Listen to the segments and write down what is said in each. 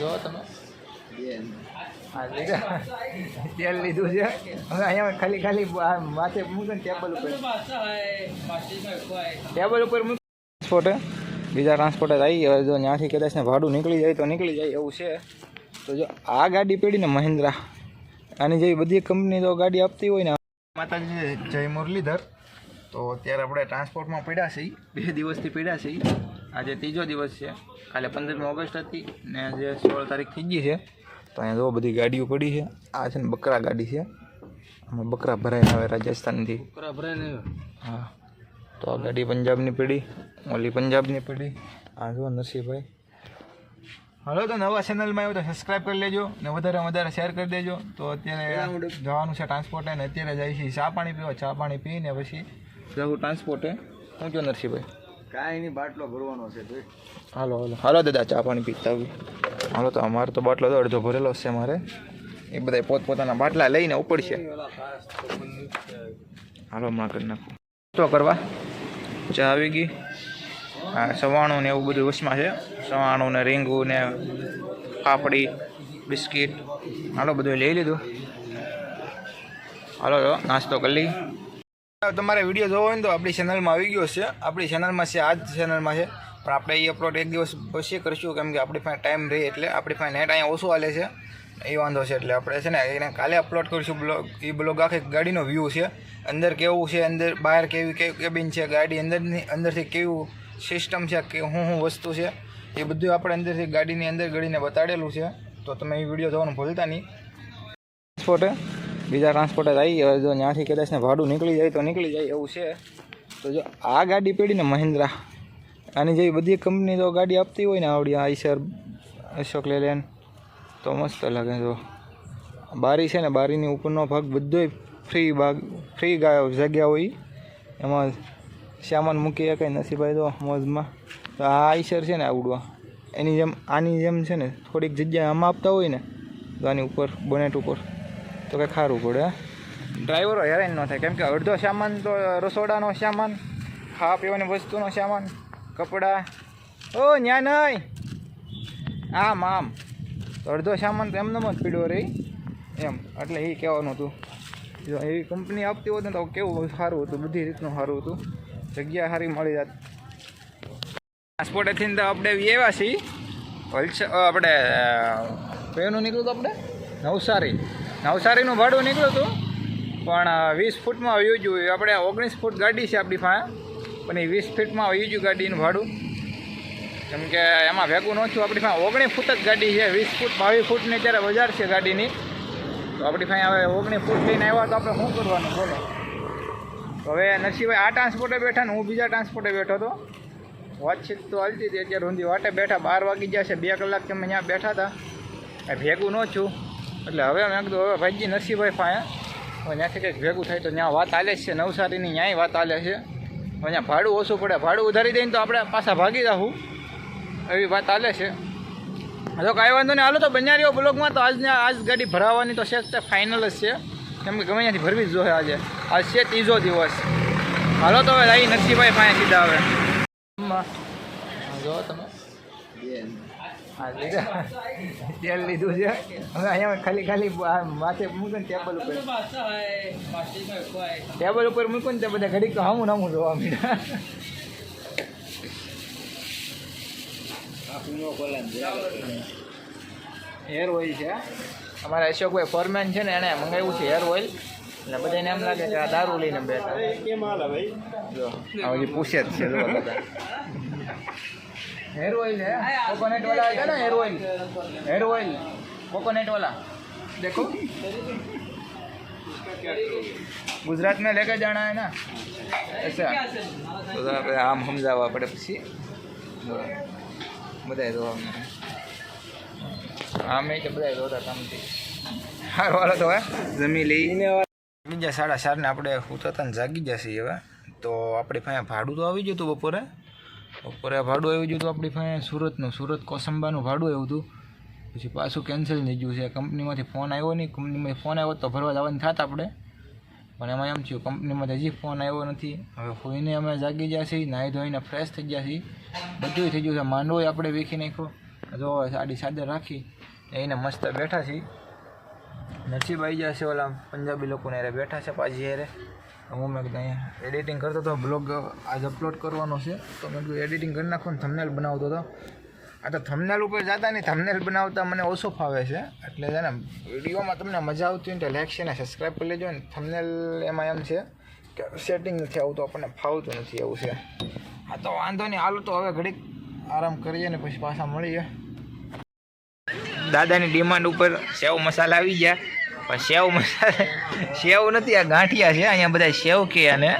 જો તમે તેલ લીધું છે. હવે અહીંયા ખાલી ખાલી માથે મૂકે ને ટેબલ ઉપર. ટેબલ ઉપર મૂક. ટ્રાન્સપોર્ટે બીજા ટ્રાન્સપોર્ટે આવી હવે જો ત્યાંથી કદાચ ને ભાડું નીકળી જાય તો નીકળી જાય એવું છે. તો જો આ ગાડી પડી ને મહિન્દ્રા. આની જેવી બધી કંપની તો ગાડી આપતી હોય ને. માતાજી જય મુરલીધર. તો અત્યારે આપણે ટ્રાન્સપોર્ટમાં પડ્યા છીએ. બે દિવસથી પડ્યા છીએ. આજે ત્રીજો દિવસ છે. કાલે પંદરમી ઓગસ્ટ હતી ને આજે સોળ તારીખ થઈ ગઈ છે. તો અહીંયા જો બધી ગાડીઓ પડી છે. આ છે ને બકરા ગાડી છે. આમાં બકરા ભરાઈને આવે રાજસ્થાનથી. હા. તો આ ગાડી પંજાબની પડી ઓલી પંજાબની પડી. આ જો નસીભાઈ હાલો તો નવા ચેનલમાં આવ્યો તો સબસ્ક્રાઈબ કરી લેજો ને વધારે વધારે શેર કરી દેજો. તો અત્યારે જવાનું છે. ટ્રાન્સપોર્ટ ને અત્યારે જાય છે ચા પાણી પીવા. ચા પાણી પીને પછી જવું ટ્રાન્સપોર્ટે શું કહો નરસિંહભાઈ? કાંઈ નહીં બાટલો ભરવાનો છે હાલો હાલો. હાલો દાદા ચા પાણી પીતા આવી હાલો તો અમારો તો બાટલો તો અડધો ભરેલો છે મારે. એ બધા પોતપોતાના બાટલા લઈને ઉપડશે. હાલો હમણાં કરી નાખું. તો કરવા? ચા આવી ગઈ. હા સવાણું ને એવું બધું વચમાં છે. સવાણું ને રીંગું ને પાપડી બિસ્કિટ. હાલો બધું લઈ લીધું. હાલો નાસ્તો કરી લઈ તમારે વીડિયો જોવો હોય ને તો આપણી ચેનલમાં આવી ગયો છે. આપણી ચેનલમાં છે આ જ ચેનલમાં છે. પણ આપણે એ અપલોડ એક દિવસ પછી કરીશું કેમ કે આપણી પાસે ટાઈમ રહે એટલે આપણી પાસે નેટ અહીંયા ઓછું હાલે છે. એ વાંધો છે એટલે આપણે છે ને એને કાલે અપલોડ કરીશું બ્લોગ. એ બ્લોગ આખી ગાડીનો વ્યૂ છે. અંદર કેવું છે, અંદર બહાર કેવી કેબિન છે, ગાડી અંદરની, અંદરથી કેવું સિસ્ટમ છે, કે શું શું વસ્તુ છે. એ બધું આપણે અંદરથી ગાડીની અંદર ગળીને બતાડેલું છે. તો તમે એ વીડિયો જોવાનું ભૂલતા નહીં. ટ્રાન્સપોર્ટે બીજા ટ્રાન્સપોર્ટે આવી હવે જો ત્યાંથી કદાચ ને ભાડું નીકળી જાય તો નીકળી જાય, એવું છે. તો જો આ ગાડી પડીને મહિન્દ્રા, આની જેવી બધી કંપની તો ગાડી આપતી હોય ને આવડી આઈસર અશોક લેલેન તો મસ્ત લાગે જો. બારી છે ને, બારીની ઉપરનો ભાગ બધોય ફ્રી ભાગ ફ્રી જગ્યા હોય. એમાં સામાન મૂકી કંઈ નસીબાઈ તો મોજમાં. તો આ આઈસર છે ને આવડવા. એની જેમ, આની જેમ છે ને, થોડીક જગ્યા આમાં આપતા હોય ને, તો આની ઉપર બોનેટ ઉપર. તો કંઈ ખારું પડે. ડ્રાઈવરો હેરાન ન થાય. કેમ કે અડધો સામાન તો રસોડાનો સામાન, ખાવા પીવાની વસ્તુનો સામાન, કપડાં. ઓ, ન્યા નહીં. આમ આમ. તો અડધો સામાન તો એમને જ પીડ્યો રહી એમ. એટલે એ કહેવાનું હતું. જો એવી કંપની આપતી હોત ને તો કેવું સારું હતું, બધી રીતનું સારું હતું. જગ્યા સારી મળી જાત. ટ્રાન્સપોર્ટેથી તો આપણે એવા છીએ. વલસ આપણે કયોનું નીકળ્યું હતું આપણે? નવસારી. નવસારીનું ભાડું નીકળ્યું હતું. પણ વીસ ફૂટમાં યુજ્યું આપણે ઓગણીસ ફૂટ ગાડી છે આપણી પાસે. પણ એ વીસ ફૂટમાં ગયું ગાડીનું ભાડું. કેમ કે એમાં ભેગું ન થયું. આપણી પાસે ઓગણીસ ફૂટ જ ગાડી છે. વીસ ફૂટ, બાવીસ ફૂટની અત્યારે બજાર છે ગાડીની. તો આપણી પાસે હવે ઓગણીસ ફૂટ લઈને આવ્યા તો આપણે શું કરવાનું? બોલો. હવે નરસિંહભાઈ આ ટ્રાન્સપોર્ટે બેઠા ને હું બીજા ટ્રાન્સપોર્ટે બેઠો હતો. વાતચીત તો હાલતી હતી. અત્યારે ઊંધી વાટે બેઠા. બાર વાગી ગયા છે. બે કલાક તમે અહીંયા બેઠા હતા. ભેગું ન છું એટલે હવે મેં કીધું, હવે ભાઈજી નસીભાઈ પાસે હવે ત્યાંથી કંઈક ભેગું થાય તો ત્યાં વાત હાલે છે, નવસારીની ન્યાય વાત હાલે છે. ત્યાં ભાડું ઓછું પડે, ભાડું ઉધારી દઈને તો આપણે પાછા ભાગી જાઉં એવી વાત હાલે છે. તો કાંઈ વાંધો નહીં, હાલો તો બન્યારીઓ બ્લોગમાં તો આજને આજ ગાડી ભરાવાની તો છે તે ફાઇનલ જ છે. કેમ કે ગમે ત્યાંથી ભરવી જ જોઈએ આજે. આજ છે ત્રીજો દિવસ. હાલો તો હવે આવી નરસિંહભાઈ પાસે સીધા હવે. જો તમે. તેલ લીધું છે. હવે અહીંયા ખાલી ખાલી માથે મૂકું ને ટેબલ ઉપર. ટેબલ ઉપર મૂકું ને તે બધા ઘડીક તો હામું નામું જોવા મીડા હેર ઓઇલ છે. અમારા અશોકભાઈ ફોરમેન છે ને એણે મંગાવ્યું છે હેર ઓઇલ એટલે બધાને એમ લાગે કે આ દારૂ લઈને બેઠા. હજી પૂછે જ છે હેર ઓઇલ હે? કોકોનટ વાળા છે ને hair oil hair oil coconut વાળા. દેખો. ગુજરાત મેં લેકે જાણા હે ના. અચ્છા. તો આપણે આમ સમજાવવા પડે પછી. બધા જોવા આમ એ કે બધા જોતા કામથી. હાર વાળો તો હે જમી લઈ. બીજા સાડા ચારને આપણે ઉતરતા જાગી જશે હવે. તો આપણી પાસે ભાડું તો આવી ગયું હતું બપોરે. બપોરે ભાડું આવ્યું હતું આપણી પાસે સુરતનું, સુરત કોસંબાનું ભાડું આવ્યું હતું. પછી પાછું કેન્સલ થઈ ગયું છે. કંપનીમાંથી ફોન આવ્યો નહીં. કંપનીમાંથી ફોન આવ્યો તો ભરવા જવાનું થાત આપણે. પણ એમાં એમ થયું, કંપનીમાંથી હજી ફોન આવ્યો નથી. હવે હોઈને અમે જાગી ગયા છીએ, નાહી ધોઈને ફ્રેશ થઈ ગયા છીએ. બધું થઈ ગયું છે. માંડવો આપણે વીખી નાખ્યો. જો સાડી સાદર રાખી, એને મસ્ત બેઠા છીએ. નરસિંહભાઈ આવી છે ઓલા પંજાબી લોકોને હારે બેઠા છે પાછી અરે હું મેં કીધું અહીંયા એડિટિંગ કરતો હતો. બ્લોગ આજ અપલોડ કરવાનો છે. તો મેં કીધું એડિટિંગ કરી નાખું થમનેલ બનાવતો હતો. આ તો થમનેલ ઉપર જતા નહીં. થમનેલ બનાવતા મને ઓછો ફાવે છે. એટલે છે ને, વિડીયોમાં તમને મજા આવતી હોય ને લાઈક છે ને સબસ્ક્રાઈબ કરી લેજો ને. થમનેલ એમાં એમ છે કે સેટિંગ નથી આવતું. આપણને ફાવતું નથી એવું છે. હા, તો વાંધો નહીં. હાલો તો હવે ઘડીક આરામ કરીએ ને પછી પાછા મળીએ. દાદાની ડિમાન્ડ ઉપર સેવ મસાલા આવી ગયા. પણ સેવ સેવ નથી આ ગાંઠિયા છે. અહીંયા બધા સેવ કે અને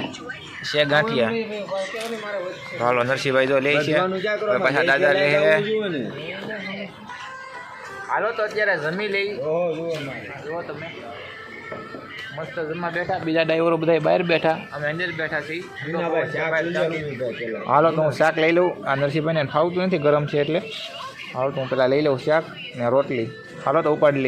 છે ગાંઠિયા. હાલો નરસિંહભાઈ તો લે છે. હવે પાછા દાદા લે છે. હાલો તો અત્યારે જમી લઈ. જુઓ તમે. મસ્ત જમવા બેઠા. બીજા ડ્રાઈવરો બધા બહાર બેઠા. અમે અંદર બેઠા છીએ. હાલો તો હું શાક લઈ લઉં. આ નરસિંહભાઈને ફાવતું નથી ગરમ છે એટલે. હાલો તો હું પેલા લઈ લઉં શાક ને રોટલી. હાલો તો ઉપાડી લઈ.